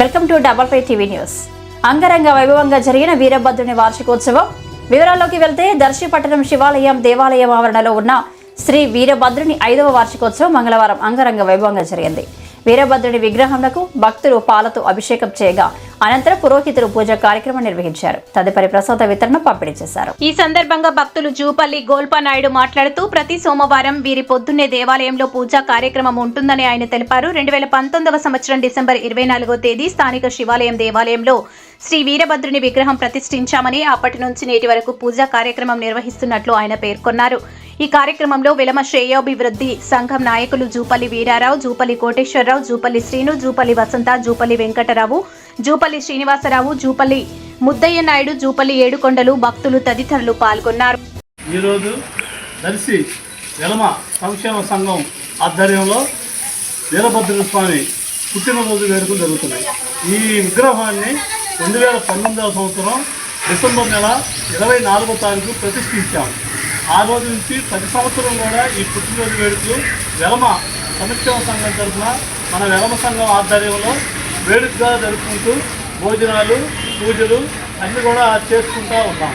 Welcome to double five TV news. అంగరంగ వైభవంగా జరిగిన వీరభద్రుని వార్షికోత్సవం. వివరాల్లోకి వెళ్తే దర్శిపట్టణం శివాలయం దేవాలయం ఆవరణలో ఉన్న శ్రీ వీరభద్రుని ఐదవ వార్షికోత్సవం మంగళవారం అంగరంగ వైభవంగా జరిగింది. వీరభద్రుడి విగ్రహంలకు భక్తులు పాలతో అభిషేకం చేయగా అనంతరం పురోహితులు పూజ కార్యక్రమం నిర్వహించారు. తదుపరి ప్రసాద వితరణ పంపిణీ చేశారు. ఈ సందర్భంగా భక్తులు జూపల్లి గోల్పానాయుడు మాట్లాడుతూ ప్రతి సోమవారం వీరి పొద్దున్నే దేవాలయంలో పూజా కార్యక్రమం ఉంటుందని ఆయన తెలిపారు. రెండు వేల పంతొమ్మిదవ సంవత్సరం డిసెంబర్ ఇరవై నాలుగో తేదీ స్థానిక శివాలయం దేవాలయంలో శ్రీ వీరభద్రుని విగ్రహం ప్రతిష్ఠించామని అప్పటి నుంచి నేటి వరకు పూజా కార్యక్రమం నిర్వహిస్తున్నట్లు ఆయన పేర్కొన్నారు. ఈ కార్యక్రమంలో విలమ శ్రేయోభివృద్ధి సంఘం నాయకులు జూపల్లి వీరారావు జూపల్లి కోటేశ్వరరావు జూపల్లి శ్రీను జూపల్లి వసంత జూపల్లి వెంకటరావు జూపల్లి శ్రీనివాసరావు జూపల్లి ముద్దయ్య నాయుడు జూపల్లి ఏడుకొండలు భక్తులు తదితరులు పాల్గొన్నారు. ఈరోజు దర్శి వెలమ సంక్షేమ సంఘం ఆధ్వర్యంలో వీరభద్ర స్వామి పుట్టినరోజు వేడుకలు జరుగుతున్నాయి. ఈ విగ్రహాన్ని రెండు వేల పంతొమ్మిదవ సంవత్సరం డిసెంబర్ నెల ఇరవై నాలుగో తారీఖు ప్రతిష్ఠించాము ఆ రోజు నుంచి ప్రతి సంవత్సరం కూడా ఈ పుట్టినరోజు వేడుకలు వెలమ సంక్షేమ సంఘం తరఫున మన వెలమ సంఘం ఆధ్వర్యంలో వేడుకగా జరుపుకుంటూ భోజనాలు పూజలు అన్నీ కూడా చేసుకుంటూ ఉన్నాం.